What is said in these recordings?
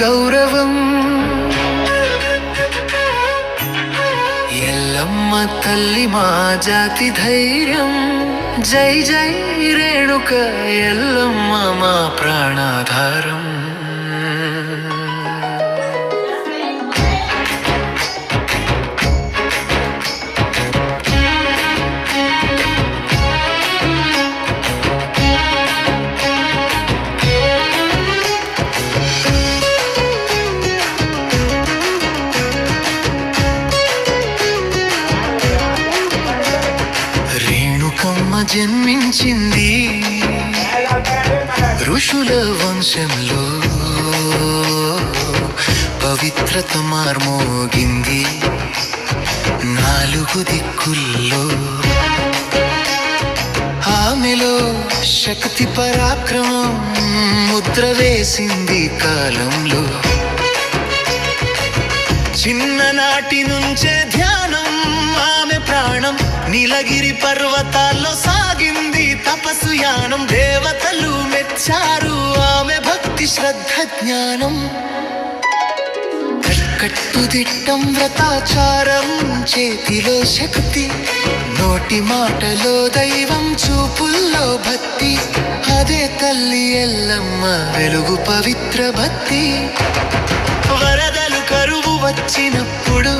గౌరవం ఎల్లమ్మ తల్లి మా జాతి ధైర్యం జై జై రేణుక ఎల్లమ్మ మా ప్రాణాధారం జన్మించింది. ఋషుల వంశంలో పవిత్రత మార్మోగింది. నాలుగు దిక్కుల్లో ఆమెలో శక్తి పరాక్రమం ముద్ర వేసింది కాలంలో. చిన్ననాటి నుంచే ధ్యానం ఆమె ప్రాణం నీలగిరి పర్వ తపస్సు యానం దేవతలు మెచ్చారు. ఆమె భక్తి శ్రద్ధ జ్ఞానం. కట్టుదిట్టం వ్రతాచారం చేతిలో శక్తి. నోటి మాటలో దైవం చూపుల్లో భక్తి. అదే తల్లి ఎల్లమ్మ వెలుగు పవిత్ర భక్తి. వరదలు కరువు వచ్చినప్పుడు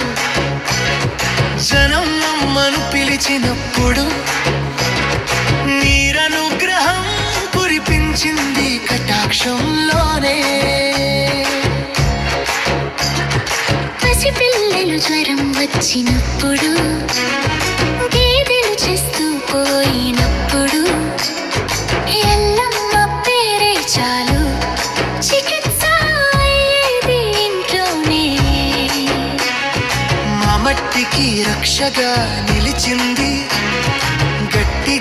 జనం అమ్మను పిలిచినప్పుడు కురిపించింది కటాక్షంలోనే. పసిపిల్లలు జ్వరం వచ్చినప్పుడు గేదెలు చేస్తూ పోయినప్పుడు ఎల్లమ్మ పేరే చాలు చికిత్స ఇంట్లోనే. మా మట్టికి రక్షగా నిలిచింది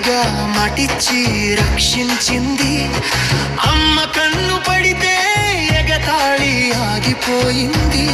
గట్టిగా మటిచ్చి రక్షించింది. అమ్మ కన్ను పడితే ఎగతాళి ఆగిపోయింది.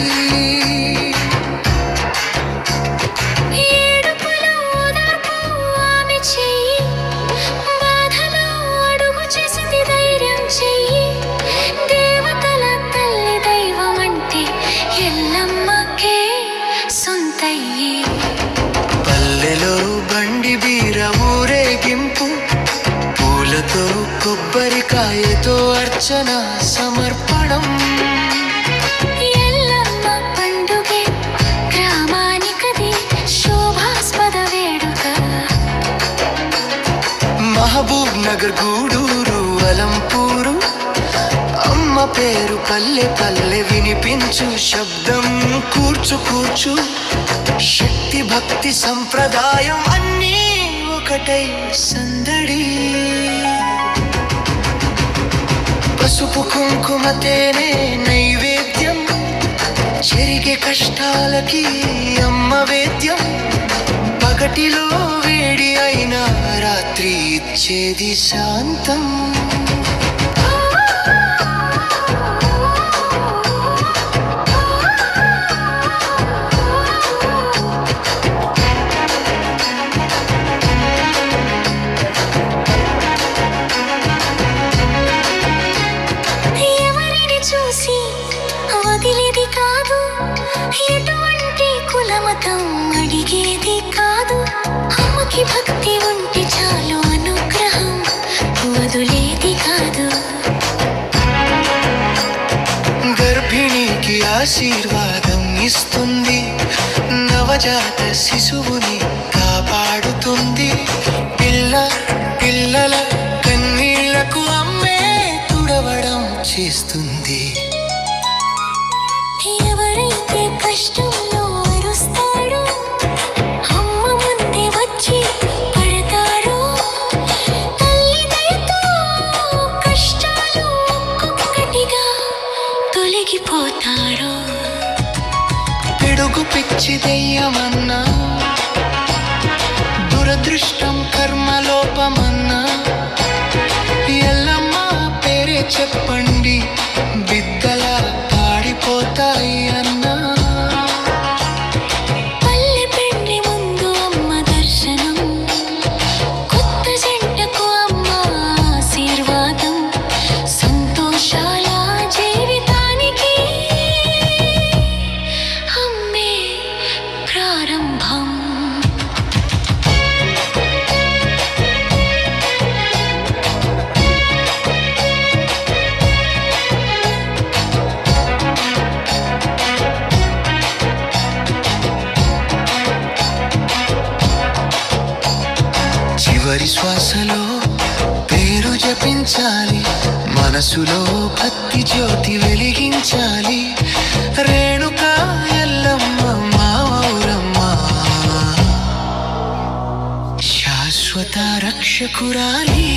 కొబ్బరికాయతో అర్చన సమర్పణం. మహబూబ్ నగర్ గూడూరు అలంపూరు. అమ్మ పేరు పల్లె పల్లె వినిపించు శబ్దం. కూర్చు కూర్చు. శక్తి భక్తి సంప్రదాయం అన్నీ ఒకటై సందడి. పసుపు కుంకుమ తేనె నైవేద్యం. చెరిగే కష్టాలకి అమ్మ వేద్యం. పగటిలో వేడి అయిన రాత్రి ఇచ్చేది శాంతం. కులమతం అడిగేది కాదు అమ్మకి భక్తి ఉంటే చాలు అనుగ్రహం వదిలేది కాదు గర్భిణికి ఆశీర్వాదం ఇస్తుంది నవజాత శిశువుని కాపాడుతుంది పిల్ల పిల్లల కన్నీళ్ళకు అమ్మే తుడవడం చేస్తుంది పిడుగు పిచ్చి దెయ్యమన్నా? దురదృష్టం కర్మలోపమన్నా? ఎల్లమ్మ పేరే చెప్పండి బిద్ద ప్రారంభం శ్వాసలో పేరు జపించాలి మనసులో భక్తి జ్యోతి వెలిగించాలి. రేణు శాశ్వత రక్షకురాలి.